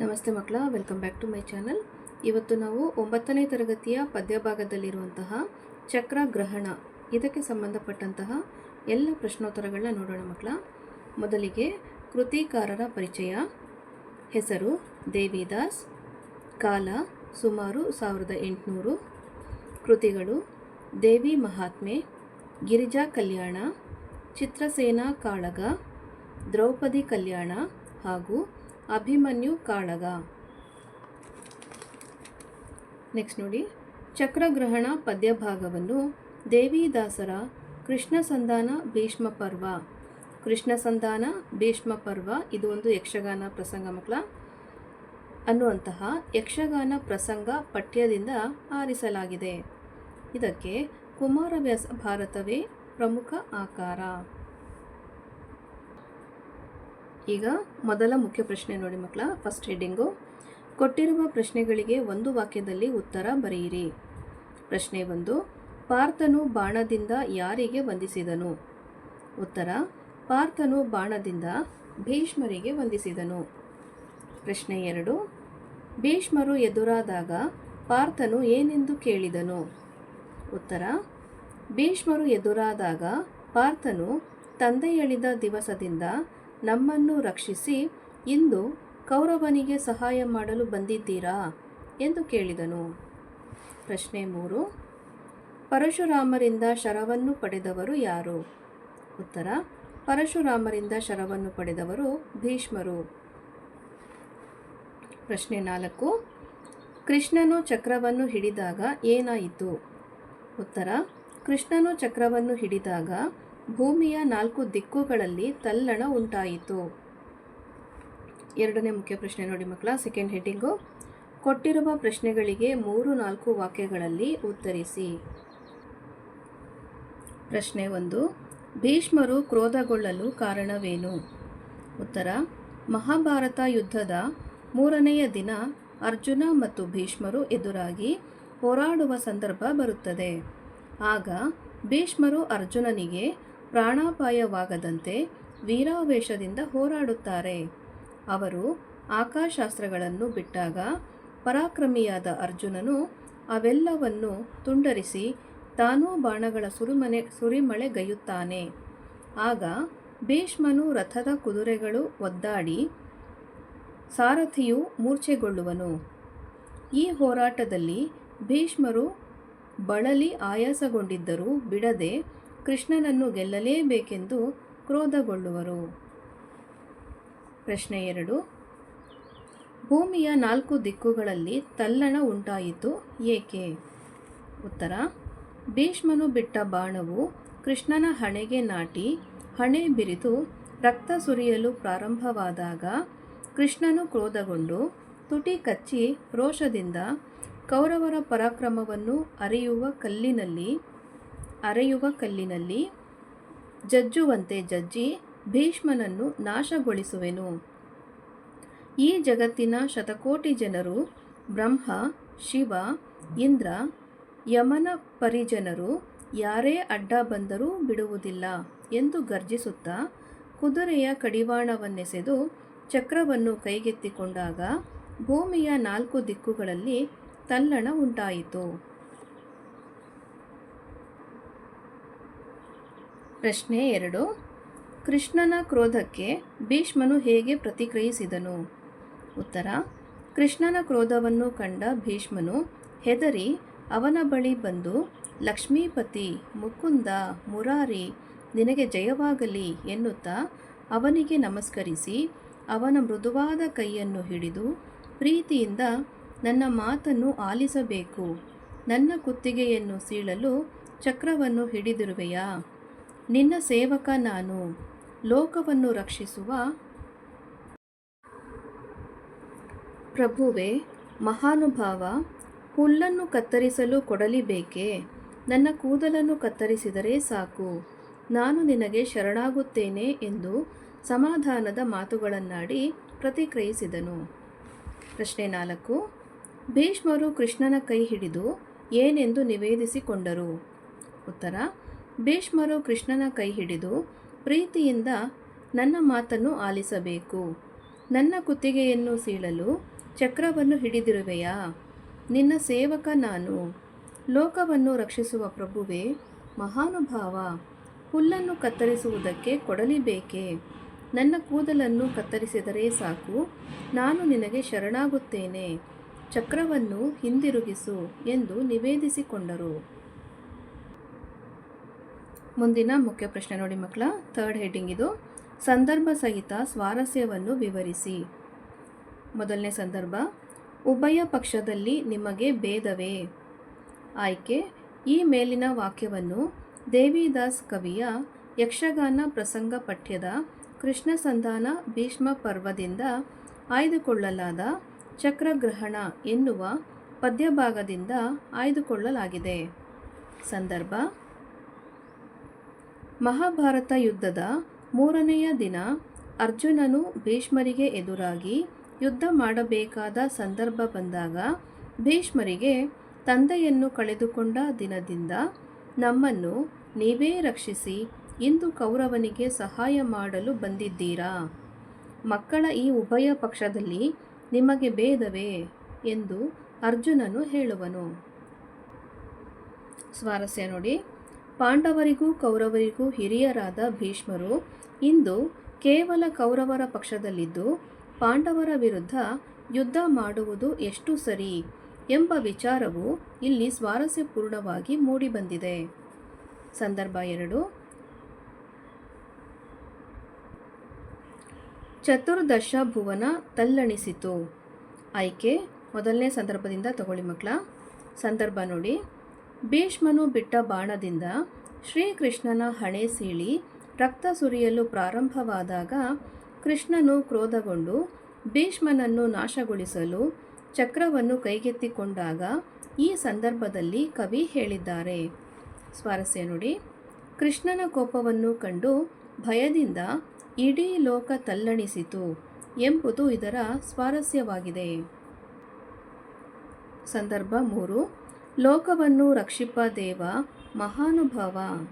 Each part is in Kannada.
ನಮಸ್ತೆ ಮಕ್ಕಳ welcome back to my channel ಇವತ್ತು ನಾವು ಒಂಬತ್ತನೇ ತರಗತಿಯ ಪದ್ಯಭಾಗದಲ್ಲಿರುವಂತಹ ಚಕ್ರ ಗ್ರಹಣ, ಇದಕ್ಕೆ ಸಂಬಂಧಪಟ್ಟಂತಹ ಎಲ್ಲ ಪ್ರಶ್ನೋತ್ತರಗಳನ್ನ ನೋಡೋಣ ಮಕ್ಕಳ. ಮೊದಲಿಗೆ ಕೃತಿಕಾರರ ಪರಿಚಯ. ಹೆಸರು ದೇವಿದಾಸ್, ಕಾಲ ಸುಮಾರು ಸಾವಿರದ ಎಂಟುನೂರು. ಕೃತಿಗಳು ದೇವಿ ಮಹಾತ್ಮೆ, ಗಿರಿಜಾ ಕಲ್ಯಾಣ, ಚಿತ್ರಸೇನಾ ಕಾಳಗ, ದ್ರೌಪದಿ ಕಲ್ಯಾಣ ಹಾಗೂ ಅಭಿಮನ್ಯು ಕಾಳಗ. ನೆಕ್ಸ್ಟ್ ನೋಡಿ. ಚಕ್ರಗ್ರಹಣ ಪದ್ಯಭಾಗವನ್ನು ದೇವಿದಾಸರ ಕೃಷ್ಣ ಸಂಧಾನ ಭೀಷ್ಮ ಪರ್ವ. ಕೃಷ್ಣ ಸಂಧಾನ ಭೀಷ್ಮ ಪರ್ವ, ಇದು ಒಂದು ಯಕ್ಷಗಾನ ಪ್ರಸಂಗ ಮಕ್ಕಳ. ಅನ್ನುವಂತಹ ಯಕ್ಷಗಾನ ಪ್ರಸಂಗ ಪಠ್ಯದಿಂದ ಆರಿಸಲಾಗಿದೆ. ಇದಕ್ಕೆ ಕುಮಾರವ್ಯಾಸ ಭಾರತವೇ ಪ್ರಮುಖ ಆಕಾರ. ಈಗ ಮೊದಲ ಮುಖ್ಯ ಪ್ರಶ್ನೆ ನೋಡಿ ಮಕ್ಕಳ ಫಸ್ಟ್ ಹೆಡ್ಡಿಂಗು ಕೊಟ್ಟಿರುವ ಪ್ರಶ್ನೆಗಳಿಗೆ ಒಂದು ವಾಕ್ಯದಲ್ಲಿ ಉತ್ತರ ಬರೆಯಿರಿ. ಪ್ರಶ್ನೆ ಒಂದು, ಪಾರ್ಥನು ಬಾಣದಿಂದ ಯಾರಿಗೆ ವಂದಿಸಿದನು? ಉತ್ತರ, ಪಾರ್ಥನು ಬಾಣದಿಂದ ಭೀಷ್ಮರಿಗೆ ವಂದಿಸಿದನು. ಪ್ರಶ್ನೆ ಎರಡು, ಭೀಷ್ಮರು ಎದುರಾದಾಗ ಪಾರ್ಥನು ಏನೆಂದು ಕೇಳಿದನು? ಉತ್ತರ, ಭೀಷ್ಮರು ಎದುರಾದಾಗ ಪಾರ್ಥನು ತಂದೆಯಳಿದ ದಿವಸದಿಂದ ನಮ್ಮನ್ನು ರಕ್ಷಿಸಿ ಇಂದು ಕೌರವನಿಗೆ ಸಹಾಯ ಮಾಡಲು ಬಂದಿದ್ದೀರಾ? ಎಂದು ಕೇಳಿದನು. ಪ್ರಶ್ನೆ ಮೂರು. ಪರಶುರಾಮರಿಂದ ಶರವನ್ನು ಪಡೆದವರು ಯಾರು? ಉತ್ತರ. ಪರಶುರಾಮರಿಂದ ಶರವನ್ನು ಪಡೆದವರು ಭೀಷ್ಮರು. ಪ್ರಶ್ನೆ ನಾಲ್ಕು. ಕೃಷ್ಣನು ಚಕ್ರವನ್ನು ಹಿಡಿದಾಗ ಏನಾಯಿತು? ಉತ್ತರ. ಕೃಷ್ಣನು ಚಕ್ರವನ್ನು ಹಿಡಿದಾಗ ಭೂಮಿಯ ನಾಲ್ಕು ದಿಕ್ಕುಗಳಲ್ಲಿ ತಲ್ಲಣ ಉಂಟಾಯಿತು. ಎರಡನೇ ಮುಖ್ಯ ಪ್ರಶ್ನೆ ನೋಡಿ ಮಕ್ಕಳ ಸೆಕೆಂಡ್ ಹೆಡ್ಡಿಂಗು ಕೊಟ್ಟಿರುವ ಪ್ರಶ್ನೆಗಳಿಗೆ ಮೂರು ನಾಲ್ಕು ವಾಕ್ಯಗಳಲ್ಲಿ ಉತ್ತರಿಸಿ. ಪ್ರಶ್ನೆ ಒಂದು, ಭೀಷ್ಮರು ಕ್ರೋಧಗೊಳ್ಳಲು ಕಾರಣವೇನು? ಉತ್ತರ, ಮಹಾಭಾರತ ಯುದ್ಧದ ಮೂರನೆಯ ದಿನ ಅರ್ಜುನ ಮತ್ತು ಭೀಷ್ಮರು ಎದುರಾಗಿ ಹೋರಾಡುವ ಸಂದರ್ಭ ಬರುತ್ತದೆ. ಆಗ ಭೀಷ್ಮರು ಅರ್ಜುನನಿಗೆ ಪ್ರಾಣಾಪಾಯವಾಗದಂತೆ ವೀರಾವೇಶದಿಂದ ಹೋರಾಡುತ್ತಾರೆ. ಅವರು ಆಕಾಶಾಸ್ತ್ರಗಳನ್ನು ಬಿಟ್ಟಾಗ ಪರಾಕ್ರಮಿಯಾದ ಅರ್ಜುನನು ಅವೆಲ್ಲವನ್ನು ತುಂಡರಿಸಿ ತಾನೂ ಬಾಣಗಳ ಸುರಿಮನೆ ಸುರಿಮಳೆಗೈಯುತ್ತಾನೆ ಆಗ ಭೀಷ್ಮನು ರಥದ ಕುದುರೆಗಳು ಒದ್ದಾಡಿ ಸಾರಥಿಯು ಮೂರ್ಛೆಗೊಳ್ಳುವನು. ಈ ಹೋರಾಟದಲ್ಲಿ ಭೀಷ್ಮರು ಬಳಲಿ ಆಯಾಸಗೊಂಡಿದ್ದರೂ ಬಿಡದೆ ಕೃಷ್ಣನನ್ನು ಗೆಲ್ಲಲೇಬೇಕೆಂದು ಕ್ರೋಧಗೊಳ್ಳುವರು. ಪ್ರಶ್ನೆ ಎರಡು. ಭೂಮಿಯ ನಾಲ್ಕು ದಿಕ್ಕುಗಳಲ್ಲಿ ತಲ್ಲಣ ಉಂಟಾಯಿತು ಏಕೆ? ಉತ್ತರ. ಭೀಷ್ಮನು ಬಿಟ್ಟ ಬಾಣವು ಕೃಷ್ಣನ ಹಣೆಗೆ ನಾಟಿ ಹಣೆ ಬಿರಿದು ರಕ್ತ ಸುರಿಯಲು ಪ್ರಾರಂಭವಾದಾಗ ಕೃಷ್ಣನು ಕ್ರೋಧಗೊಂಡು ತುಟಿ ಕಚ್ಚಿ ರೋಷದಿಂದ ಕೌರವರ ಪರಾಕ್ರಮವನ್ನು ಅರಿಯುವ ಕಲ್ಲಿನಲ್ಲಿ ಅರೆಯುವ ಕಲ್ಲಿನಲ್ಲಿ ಜಜ್ಜುವಂತೆ ಜಜ್ಜಿ ಭೀಷ್ಮನನ್ನು ನಾಶಗೊಳಿಸುವೆನು. ಈ ಜಗತ್ತಿನ ಶತಕೋಟಿ ಜನರು ಬ್ರಹ್ಮ, ಶಿವ, ಇಂದ್ರ, ಯಮನ ಪರಿಜನರು ಯಾರೇ ಅಡ್ಡ ಬಂದರೂ ಬಿಡುವುದಿಲ್ಲ ಎಂದು ಗರ್ಜಿಸುತ್ತಾ ಕುದುರೆಯ ಕಡಿವಾಣವನ್ನೆಸೆದು ಚಕ್ರವನ್ನು ಕೈಗೆತ್ತಿಕೊಂಡಾಗ ಭೂಮಿಯ ನಾಲ್ಕು ದಿಕ್ಕುಗಳಲ್ಲಿ ತಲ್ಲಣ ಉಂಟಾಯಿತು. ಪ್ರಶ್ನೆ ಎರಡು. ಕೃಷ್ಣನ ಕ್ರೋಧಕ್ಕೆ ಭೀಷ್ಮನು ಹೇಗೆ ಪ್ರತಿಕ್ರಿಯಿಸಿದನು? ಉತ್ತರ, ಕೃಷ್ಣನ ಕ್ರೋಧವನ್ನು ಕಂಡ ಭೀಷ್ಮನು ಹೆದರಿ ಅವನ ಬಳಿ ಬಂದು, ಲಕ್ಷ್ಮೀಪತಿ, ಮುಕುಂದ, ಮುರಾರಿ, ನಿನಗೆ ಜಯವಾಗಲಿ ಎನ್ನುತ್ತಾ ಅವನಿಗೆ ನಮಸ್ಕರಿಸಿ, ಅವನ ಮೃದುವಾದ ಕೈಯನ್ನು ಹಿಡಿದು, ಪ್ರೀತಿಯಿಂದ ನನ್ನ ಮಾತನ್ನು ಆಲಿಸಬೇಕು, ನನ್ನ ಕುತ್ತಿಗೆಯನ್ನು ಸೀಳಲು ಚಕ್ರವನ್ನು ಹಿಡಿದಿರುವೆಯಾ? ನಿನ್ನ ಸೇವಕ ನಾನು. ಲೋಕವನ್ನು ರಕ್ಷಿಸುವ ಪ್ರಭುವೆ, ಮಹಾನುಭಾವ, ಹುಲ್ಲನ್ನು ಕತ್ತರಿಸಲು ಕೊಡಲಿ ಬೇಕೇ ನನ್ನ ಕೂದಲನ್ನು ಕತ್ತರಿಸಿದರೆ ಸಾಕು. ನಾನು ನಿನಗೆ ಶರಣಾಗುತ್ತೇನೆ ಎಂದು ಸಮಾಧಾನದ ಮಾತುಗಳನ್ನಾಡಿ ಪ್ರತಿಕ್ರಿಯಿಸಿದನು. ಪ್ರಶ್ನೆ ನಾಲ್ಕು. ಭೀಷ್ಮರು ಕೃಷ್ಣನ ಕೈ ಹಿಡಿದು ಏನೆಂದು ನಿವೇದಿಸಿಕೊಂಡರು? ಉತ್ತರ ಭೀಷ್ಮರು ಕೃಷ್ಣನ ಕೈ ಹಿಡಿದು ಪ್ರೀತಿಯಿಂದ ನನ್ನ ಮಾತನ್ನು ಆಲಿಸಬೇಕು. ನನ್ನ ಕುತ್ತಿಗೆಯನ್ನು ಸೀಳಲು ಚಕ್ರವನ್ನು ಹಿಡಿದಿರುವೆಯಾ? ನಿನ್ನ ಸೇವಕ ನಾನು. ಲೋಕವನ್ನು ರಕ್ಷಿಸುವ ಪ್ರಭುವೇ ಮಹಾನುಭಾವ. ಹುಲ್ಲನ್ನು ಕತ್ತರಿಸುವುದಕ್ಕೆ ಕೊಡಲಿ ಬೇಕೇ? ನನ್ನ ಕೂದಲನ್ನು ಕತ್ತರಿಸಿದರೆ ಸಾಕು. ನಾನು ನಿನಗೆ ಶರಣಾಗುತ್ತೇನೆ. ಚಕ್ರವನ್ನು ಹಿಂದಿರುಗಿಸು ಎಂದು ನಿವೇದಿಸಿಕೊಂಡರು. ಮುಂದಿನ ಮುಖ್ಯ ಪ್ರಶ್ನೆ ನೋಡಿ ಮಕ್ಕಳ ಥರ್ಡ್ ಹೆಡ್ಡಿಂಗ್ ಇದು. ಸಂದರ್ಭ ಸಹಿತ ಸ್ವಾರಸ್ಯವನ್ನು ವಿವರಿಸಿ. ಮೊದಲನೇ ಸಂದರ್ಭ, ಉಭಯ ಪಕ್ಷದಲ್ಲಿ ನಿಮಗೆ ಭೇದವೇ? ಆಯ್ಕೆ, ಈ ಮೇಲಿನ ವಾಕ್ಯವನ್ನು ದೇವಿದಾಸ್ ಕವಿಯ ಯಕ್ಷಗಾನ ಪ್ರಸಂಗ ಪಠ್ಯದ ಕೃಷ್ಣ ಸಂಧಾನ ಭೀಷ್ಮ ಪರ್ವದಿಂದ ಆಯ್ದುಕೊಳ್ಳಲಾದ ಚಕ್ರಗ್ರಹಣ ಎನ್ನುವ ಪದ್ಯಭಾಗದಿಂದ ಆಯ್ದುಕೊಳ್ಳಲಾಗಿದೆ. ಸಂದರ್ಭ ಮಹಾಭಾರತ ಯುದ್ಧದ ಮೂರನೆಯ ದಿನ ಅರ್ಜುನನು ಭೀಷ್ಮರಿಗೆ ಎದುರಾಗಿ ಯುದ್ಧ ಮಾಡಬೇಕಾದ ಸಂದರ್ಭ ಬಂದಾಗ ಭೀಷ್ಮರಿಗೆ ತಂದೆಯನ್ನು ಕಳೆದುಕೊಂಡ ದಿನದಿಂದ ನಮ್ಮನ್ನು ನೀವೇ ರಕ್ಷಿಸಿ ಇಂದು ಕೌರವನಿಗೆ ಸಹಾಯ ಮಾಡಲು ಬಂದಿದ್ದೀರಾ? ಮಕ್ಕಳ ಈ ಉಭಯ ಪಕ್ಷದಲ್ಲಿ ನಿಮಗೆ ಭೇದವೇ? ಎಂದು ಅರ್ಜುನನು ಹೇಳುವನು. ಸ್ವಾರಸ್ಯ ನೋಡಿ. ಪಾಂಡವರಿಗೂ ಕೌರವರಿಗೂ ಹಿರಿಯರಾದ ಭೀಷ್ಮರು ಇಂದು ಕೇವಲ ಕೌರವರ ಪಕ್ಷದಲ್ಲಿದ್ದು ಪಾಂಡವರ ವಿರುದ್ಧ ಯುದ್ಧ ಮಾಡುವುದು ಎಷ್ಟು ಸರಿ ಎಂಬ ವಿಚಾರವು ಇಲ್ಲಿ ಸ್ವಾರಸ್ಯಪೂರ್ಣವಾಗಿ ಮೂಡಿಬಂದಿದೆ. ಸಂದರ್ಭ ಎರಡು. ಚತುರ್ದಶ ಭುವನ ತಲ್ಲಣಿಸಿತು. ಆಯ್ಕೆ, ಮೊದಲನೇ ಸಂದರ್ಭದಿಂದ ತಗೊಳ್ಳಿ ಮಕ್ಕಳ. ಸಂದರ್ಭ ನೋಡಿ. ಭೀಷ್ಮನು ಬಿಟ್ಟ ಬಾಣದಿಂದ ಶ್ರೀಕೃಷ್ಣನ ಹಣೆ ಸೀಳಿ ರಕ್ತ ಸುರಿಯಲು ಪ್ರಾರಂಭವಾದಾಗ ಕೃಷ್ಣನು ಕ್ರೋಧಗೊಂಡು ಭೀಷ್ಮನನ್ನು ನಾಶಗೊಳಿಸಲು ಚಕ್ರವನ್ನು ಕೈಗೆತ್ತಿಕೊಂಡಾಗ ಈ ಸಂದರ್ಭದಲ್ಲಿ ಕವಿ ಹೇಳಿದ್ದಾರೆ. ಸ್ವಾರಸ್ಯ ನುಡಿ. ಕೃಷ್ಣನ ಕೋಪವನ್ನು ಕಂಡು ಭಯದಿಂದ ಇಡೀ ಲೋಕ ತಲ್ಲಣಿಸಿತು ಎಂಬುದು ಇದರ ಸ್ವಾರಸ್ಯವಾಗಿದೆ. ಸಂದರ್ಭ ಮೂರು. ಲೋಕವನ್ನು ರಕ್ಷಿಪ್ಪ ದೇವ ಮಹಾನುಭಾವ.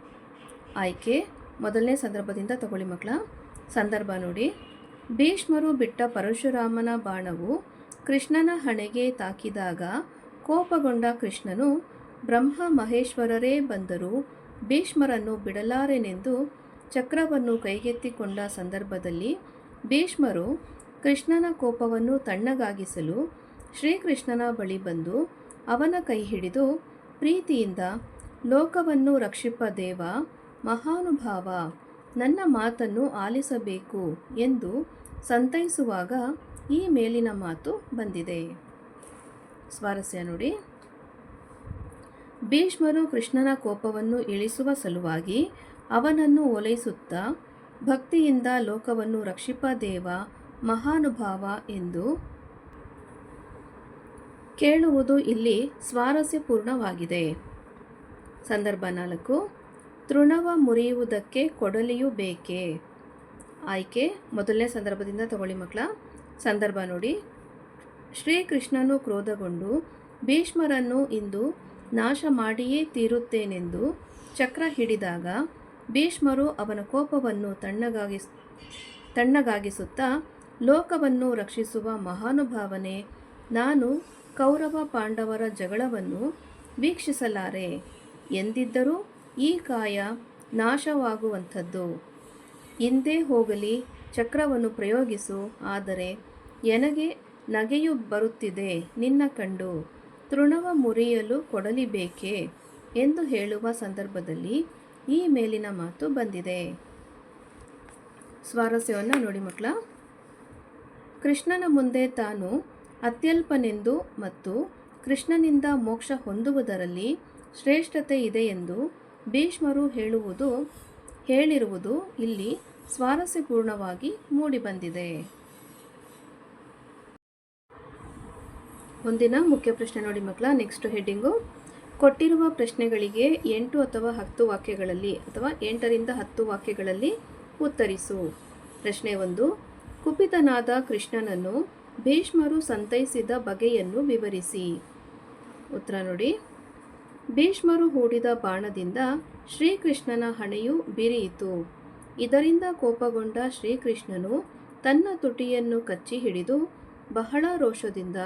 ಆಯ್ಕೆ, ಮೊದಲನೇ ಸಂದರ್ಭದಿಂದ ತಗೊಳ್ಳಿ ಮಕ್ಕಳ. ಸಂದರ್ಭ ನೋಡಿ. ಭೀಷ್ಮರು ಬಿಟ್ಟ ಪರಶುರಾಮನ ಬಾಣವು ಕೃಷ್ಣನ ಹಣೆಗೆ ತಾಕಿದಾಗ ಕೋಪಗೊಂಡ ಕೃಷ್ಣನು ಬ್ರಹ್ಮ ಮಹೇಶ್ವರರೇ ಬಂದರೂ ಭೀಷ್ಮರನ್ನು ಬಿಡಲಾರೆನೆಂದು ಚಕ್ರವನ್ನು ಕೈಗೆತ್ತಿಕೊಂಡ ಸಂದರ್ಭದಲ್ಲಿ ಭೀಷ್ಮರು ಕೃಷ್ಣನ ಕೋಪವನ್ನು ತಣ್ಣಗಾಗಿಸಲು ಶ್ರೀಕೃಷ್ಣನ ಬಳಿ ಬಂದು ಅವನ ಕೈ ಹಿಡಿದು ಪ್ರೀತಿಯಿಂದ, ಲೋಕವನ್ನು ರಕ್ಷಿಪ ದೇವ, ಮಹಾನುಭಾವ, ನನ್ನ ಮಾತನ್ನು ಆಲಿಸಬೇಕು ಎಂದು ಸಂತೈಸುವಾಗ ಈ ಮೇಲಿನ ಮಾತು ಬಂದಿದೆ. ಸ್ವಾರಸ್ಯ ನೋಡಿ. ಭೀಷ್ಮರು ಕೃಷ್ಣನ ಕೋಪವನ್ನು ಇಳಿಸುವ ಸಲುವಾಗಿ ಅವನನ್ನು ಓಲೈಸುತ್ತಾ ಭಕ್ತಿಯಿಂದ ಲೋಕವನ್ನು ರಕ್ಷಿಪ ದೇವ, ಮಹಾನುಭಾವ ಎಂದು ಕೇಳುವುದು ಇಲ್ಲಿ ಸ್ವಾರಸ್ಯಪೂರ್ಣವಾಗಿದೆ. ಸಂದರ್ಭ ನಾಲ್ಕು. ತೃಣವ ಮುರಿಯುವುದಕ್ಕೆ ಕೊಡಲಿಯು ಬೇಕೇ? ಆಯ್ಕೆ. ಮೊದಲನೇ ಸಂದರ್ಭದಿಂದ ತಗೊಳ್ಳಿ ಮಕ್ಕಳ. ಸಂದರ್ಭ ನೋಡಿ. ಶ್ರೀಕೃಷ್ಣನು ಕ್ರೋಧಗೊಂಡು, ಭೀಷ್ಮರನ್ನು ಇಂದು ನಾಶ ಮಾಡಿಯೇ ತೀರುತ್ತೇನೆಂದು ಚಕ್ರ ಹಿಡಿದಾಗ, ಭೀಷ್ಮರು ಅವನ ಕೋಪವನ್ನು ತಣ್ಣಗಾಗಿಸ್, ತಣ್ಣಗಾಗಿಸುತ್ತಾ, ಲೋಕವನ್ನು ರಕ್ಷಿಸುವ ಮಹಾನುಭಾವನೆ, ನಾನು ಕೌರವ ಪಾಂಡವರ ಜಗಳವನ್ನು ವೀಕ್ಷಿಸಲಾರೆ. ಎಂದಿದ್ದರೂ ಈ ಕಾಯ ನಾಶವಾಗುವಂಥದ್ದು. ಹಿಂದೆ ಹೋಗಲಿ, ಚಕ್ರವನ್ನು ಪ್ರಯೋಗಿಸು, ಆದರೆ ಎನಗೆ ನಗೆಯು ಬರುತ್ತಿದೆ ನಿನ್ನ ಕಂಡು. ತೃಣವ ಮುರಿಯಲು ಕೊಡಲಿ ಬೇಕೇ ಎಂದು ಹೇಳುವ ಸಂದರ್ಭದಲ್ಲಿ ಈ ಮೇಲಿನ ಮಾತು ಬಂದಿದೆ. ಸ್ವಾರಸ್ಯವನ್ನು ನೋಡಿ ಮಕ್ಕಳ. ಕೃಷ್ಣನ ಮುಂದೆ ತಾನು ಅತ್ಯಲ್ಪನೆಂದು ಮತ್ತು ಕೃಷ್ಣನಿಂದ ಮೋಕ್ಷ ಹೊಂದುವುದರಲ್ಲಿ ಶ್ರೇಷ್ಠತೆ ಇದೆ ಎಂದು ಭೀಷ್ಮರು ಹೇಳುವುದು, ಹೇಳಿರುವುದು ಇಲ್ಲಿ ಸ್ವಾರಸ್ಯಪೂರ್ಣವಾಗಿ ಮೂಡಿಬಂದಿದೆ. ಮುಂದಿನ ಮುಖ್ಯ ಪ್ರಶ್ನೆ ನೋಡಿ ಮಕ್ಕಳ ನೆಕ್ಸ್ಟ್ ಹೆಡ್ಡಿಂಗು ಕೊಟ್ಟಿರುವ ಪ್ರಶ್ನೆಗಳಿಗೆ ಎಂಟು ಅಥವಾ ಹತ್ತು ವಾಕ್ಯಗಳಲ್ಲಿ ಅಥವಾ ಎಂಟರಿಂದ ಹತ್ತು ವಾಕ್ಯಗಳಲ್ಲಿ ಉತ್ತರಿಸು. ಪ್ರಶ್ನೆ ಒಂದು, ಕುಪಿತನಾದ ಕೃಷ್ಣನನ್ನು ಭೀಷ್ಮರು ಸಂತೈಸಿದ ಬಗೆಯನ್ನು ವಿವರಿಸಿ. ಉತ್ತರ ನೋಡಿ. ಭೀಷ್ಮರು ಹೂಡಿದ ಬಾಣದಿಂದ ಶ್ರೀಕೃಷ್ಣನ ಹಣೆಯು ಬಿರಿಯಿತು. ಇದರಿಂದ ಕೋಪಗೊಂಡ ಶ್ರೀಕೃಷ್ಣನು ತನ್ನ ತುಟಿಯನ್ನು ಕಚ್ಚಿ ಹಿಡಿದು ಬಹಳ ರೋಷದಿಂದ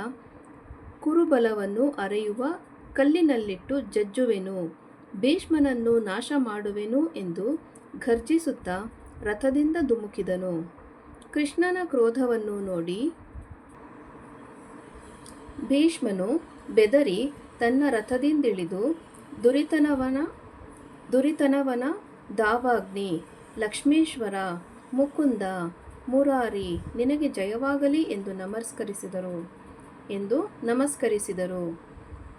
ಕುರುಬಲವನ್ನು ಅರೆಯುವ ಕಲ್ಲಿನಲ್ಲಿಟ್ಟು ಜಜ್ಜುವೆನು. ಭೀಷ್ಮನನ್ನು ನಾಶ ಮಾಡುವೆನು ಎಂದು ಘರ್ಜಿಸುತ್ತಾ ರಥದಿಂದ ಧುಮುಕಿದನು. ಕೃಷ್ಣನ ಕ್ರೋಧವನ್ನು ನೋಡಿ ಭೀಷ್ಮನು ಬೆದರಿ ತನ್ನ ರಥದಿಂದಿಳಿದು, ದುರಿತನವನ ದುರಿತನವನ ದಾವಾಗ್ನಿ, ಲಕ್ಷ್ಮೇಶ್ವರ, ಮುಕುಂದ, ಮುರಾರಿ, ನಿನಗೆ ಜಯವಾಗಲಿ ಎಂದು ನಮಸ್ಕರಿಸಿದರು ಎಂದು ನಮಸ್ಕರಿಸಿದರು.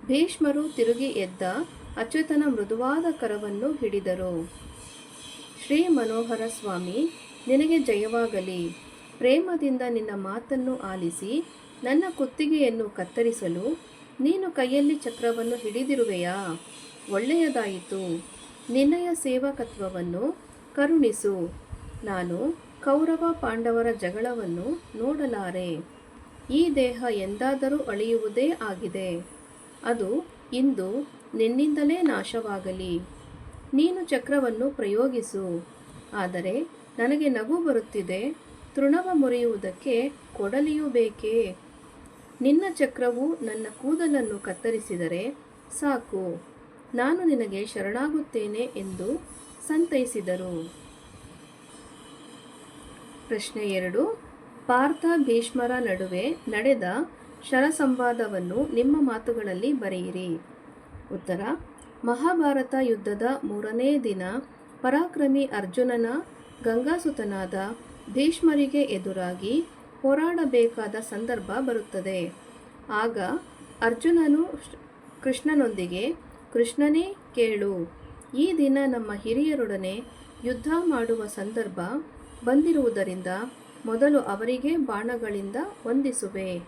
ಭೀಷ್ಮರು ತಿರುಗಿ ಎದ್ದ ಅಚ್ಯುತನ ಮೃದುವಾದ ಕರವನ್ನು ಹಿಡಿದರು. ಶ್ರೀ ಮನೋಹರ ಸ್ವಾಮಿ, ನಿನಗೆ ಜಯವಾಗಲಿ. ಪ್ರೇಮದಿಂದ ನಿನ್ನ ಮಾತನ್ನು ಆಲಿಸಿ ನನ್ನ ಕುತ್ತಿಗೆಯನ್ನು ಕತ್ತರಿಸಲು ನೀನು ಕೈಯಲ್ಲಿ ಚಕ್ರವನ್ನು ಹಿಡಿದಿರುವೆಯಾ? ಒಳ್ಳೆಯದಾಯಿತು. ನಿನ್ನಯ ಸೇವಕತ್ವವನ್ನು ಕರುಣಿಸು. ನಾನು ಕೌರವ ಪಾಂಡವರ ಜಗಳವನ್ನು ನೋಡಲಾರೆ. ಈ ದೇಹ ಎಂದಾದರೂ ಅಳಿಯುವುದೇ ಆಗಿದೆ. ಅದು ಇಂದು ನಿನ್ನಿಂದಲೇ ನಾಶವಾಗಲಿ. ನೀನು ಚಕ್ರವನ್ನು ಪ್ರಯೋಗಿಸು. ಆದರೆ ನನಗೆ ನಗು ಬರುತ್ತಿದೆ. ತೃಣವ ಮುರಿಯುವುದಕ್ಕೆ ಕೊಡಲಿಯೂ ಬೇಕೇ? ನಿನ್ನ ಚಕ್ರವು ನನ್ನ ಕೂದಲನ್ನು ಕತ್ತರಿಸಿದರೆ ಸಾಕು. ನಾನು ನಿನಗೆ ಶರಣಾಗುತ್ತೇನೆ ಎಂದು ಸಂತೈಸಿದರು. ಪ್ರಶ್ನೆ ಎರಡು. ಪಾರ್ಥ ಭೀಷ್ಮರ ನಡುವೆ ನಡೆದ ಶರಸಂವಾದವನ್ನು ನಿಮ್ಮ ಮಾತುಗಳಲ್ಲಿ ಬರೆಯಿರಿ. ಉತ್ತರ. ಮಹಾಭಾರತ ಯುದ್ಧದ ಮೂರನೇ ದಿನ ಪರಾಕ್ರಮಿ ಅರ್ಜುನನ ಗಂಗಾಸುತನಾದ ಭೀಷ್ಮರಿಗೆ ಎದುರಾಗಿ ಹೋರಾಡಬೇಕಾದ ಸಂದರ್ಭ ಬರುತ್ತದೆ. ಆಗ ಅರ್ಜುನನು ಕೃಷ್ಣನೊಂದಿಗೆ, ಕೃಷ್ಣನೇ ಕೇಳು. ಈ ದಿನ ನಮ್ಮ ಹಿರಿಯರೊಡನೆ ಯುದ್ಧ ಮಾಡುವ ಸಂದರ್ಭ ಬಂದಿರುವುದರಿಂದ ಮೊದಲು ಅವರಿಗೆ ಬಾಣಗಳಿಂದ ವಂದಿಸುವೆ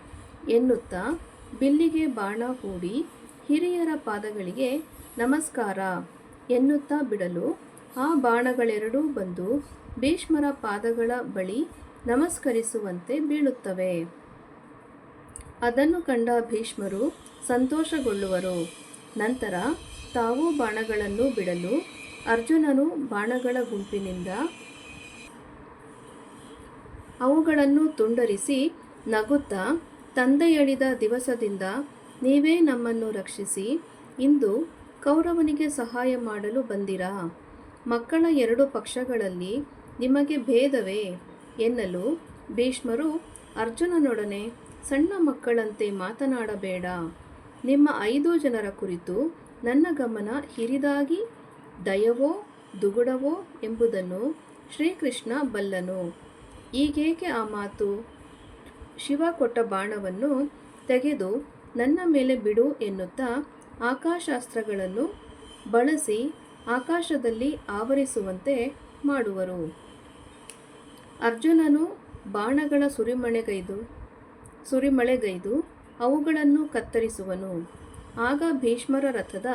ಎನ್ನುತ್ತಾ ಬಿಲ್ಲಿಗೆ ಬಾಣ ಹೂಡಿ ಹಿರಿಯರ ಪಾದಗಳಿಗೆ ನಮಸ್ಕಾರ ಎನ್ನುತ್ತಾ ಬಿಡಲು ಆ ಬಾಣಗಳೆರಡೂ ಬಂದು ಭೀಷ್ಮರ ಪಾದಗಳ ಬಳಿ ನಮಸ್ಕರಿಸುವಂತೆ ಬೀಳುತ್ತವೆ. ಅದನ್ನು ಕಂಡ ಭೀಷ್ಮರು ಸಂತೋಷಗೊಳ್ಳುವರು. ನಂತರ ತಾವು ಬಾಣಗಳನ್ನು ಬಿಡಲು ಅರ್ಜುನನು ಬಾಣಗಳ ಗುಂಪಿನಿಂದ ಅವುಗಳನ್ನು ತುಂಡರಿಸಿ ನಗುತ್ತಾ ತಂದೆಯಳಿದ ದಿವಸದಿಂದ ನೀವೇ ನಮ್ಮನ್ನು ರಕ್ಷಿಸಿ ಇಂದು ಕೌರವನಿಗೆ ಸಹಾಯ ಮಾಡಲು ಬಂದಿರಾ? ಮಕ್ಕಳ ಎರಡು ಪಕ್ಷಗಳಲ್ಲಿ ನಿಮಗೆ ಭೇದವೇ ಎನ್ನಲು ಭೀಷ್ಮರು ಅರ್ಜುನನೊಡನೆ ಸಣ್ಣ ಮಕ್ಕಳಂತೆ ಮಾತನಾಡಬೇಡ. ನಿಮ್ಮ ಐದು ಜನರ ಕುರಿತು ನನ್ನ ಗಮನ ಹಿರಿದಾಗಿ ದಯವೋ ದುಗುಡವೋ ಎಂಬುದನ್ನು ಶ್ರೀಕೃಷ್ಣ ಬಲ್ಲನು. ಈಗೇಕೆ ಆ ಮಾತು? ಶಿವ ಕೊಟ್ಟ ಬಾಣವನ್ನು ತೆಗೆದು ನನ್ನ ಮೇಲೆ ಬಿಡು ಎನ್ನುತ್ತಾ ಆಕಾಶಾಸ್ತ್ರಗಳನ್ನು ಬಳಸಿ ಆಕಾಶದಲ್ಲಿ ಆವರಿಸುವಂತೆ ಮಾಡುವರು. ಅರ್ಜುನನು ಬಾಣಗಳ ಸುರಿಮಳೆಗೈದು ಸುರಿಮಳೆಗೈದು ಅವುಗಳನ್ನು ಕತ್ತರಿಸುವನು. ಆಗ ಭೀಷ್ಮರ ರಥದ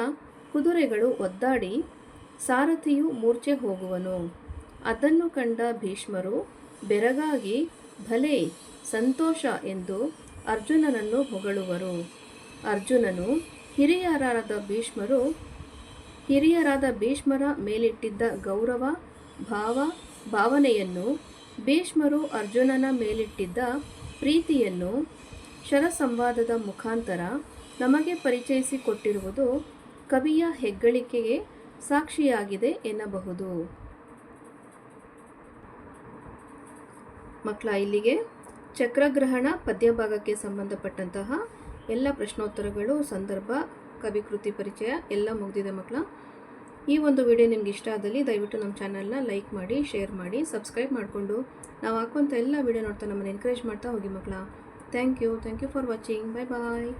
ಕುದುರೆಗಳು ಒದ್ದಾಡಿ ಸಾರಥಿಯು ಮೂರ್ಛೆ ಹೋಗುವನು. ಅದನ್ನು ಕಂಡ ಭೀಷ್ಮರು, ಬೆರಗಾಗಿ ಭಲೆ, ಸಂತೋಷ ಎಂದು ಅರ್ಜುನನನ್ನು ಹೊಗಳುವರು. ಅರ್ಜುನನು ಹಿರಿಯರಾದ ಭೀಷ್ಮರು ಹಿರಿಯರಾದ ಭೀಷ್ಮರ ಮೇಲಿಟ್ಟಿದ್ದ ಗೌರವ, ಭಾವ, ಭಾವನೆಯನ್ನು ಭೀಷ್ಮರು ಅರ್ಜುನನ ಮೇಲಿಟ್ಟಿದ್ದ ಪ್ರೀತಿಯನ್ನು ಶರಸಂವಾದದ ಮುಖಾಂತರ ನಮಗೆ ಪರಿಚಯಿಸಿಕೊಟ್ಟಿರುವುದು ಕವಿಯ ಹೆಗ್ಗಳಿಕೆಗೆ ಸಾಕ್ಷಿಯಾಗಿದೆ ಎನ್ನಬಹುದು. ಮಕ್ಕಳ ಇಲ್ಲಿಗೆ ಚಕ್ರಗ್ರಹಣ ಪದ್ಯಭಾಗಕ್ಕೆ ಸಂಬಂಧಪಟ್ಟಂತಹ ಎಲ್ಲ ಪ್ರಶ್ನೋತ್ತರಗಳು, ಸಂದರ್ಭ ಕವಿಕೃತಿ ಪರಿಚಯ ಎಲ್ಲ ಮುಗಿದಿದೆ ಮಕ್ಕಳ ಈ ಒಂದು ವಿಡಿಯೋ ನಿಮ್ಗೆ ಇಷ್ಟ ಆದಲ್ಲಿ ದಯವಿಟ್ಟು ನಮ್ಮ ಚಾನಲ್ನ ಲೈಕ್ ಮಾಡಿ, ಶೇರ್ ಮಾಡಿ, ಸಬ್ಸ್ಕ್ರೈಬ್ ಮಾಡಿಕೊಂಡು ನಾವು ಹಾಕುವಂಥ ಎಲ್ಲ ವಿಡಿಯೋ ನೋಡ್ತಾ ನಮ್ಮನ್ನು ಎನ್ಕರೇಜ್ ಮಾಡ್ತಾ ಹೋಗಿ ಮಕ್ಕಳ thank you thank you for watching bye bye